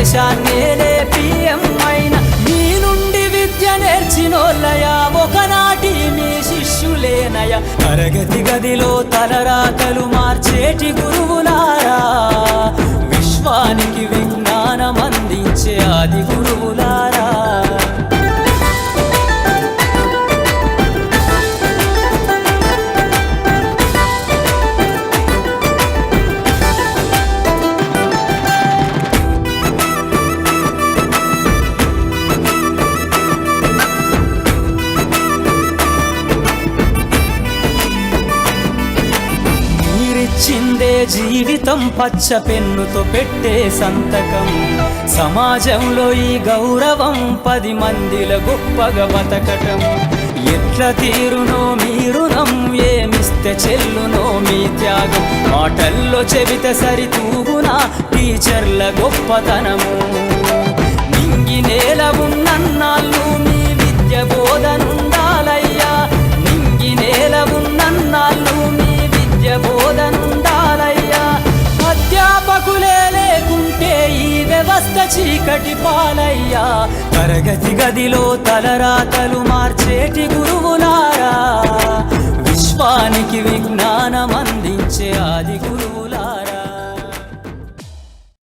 దేశాన్నే PM మీ నుండి విద్య నేర్చినోళ్ళయా. ఒకనాటి మీ శిష్యులేనయ. తరగతి గదిలో తలరాతలు మార్చేటి గురువులారా. విశ్వానికి వచ్చిందే జీవితం పచ్చ పెన్నుతో పెట్టే సంతకం. సమాజంలో ఈ గౌరవం పది మందిల గొప్పగా బతకటం. ఎట్ల తీరునో మీరునం ఏమిస్తే చెల్లునో మీ త్యాగం. మాటల్లో చెబితే సరితూగునా టీచర్ల గొప్పతనము. నింగి నేల ఉన్నన్నాళ్ళు ఈ చీకటి పాలయ్యా. తరగతి గదిలో తలరాతలు మార్చేటి గురు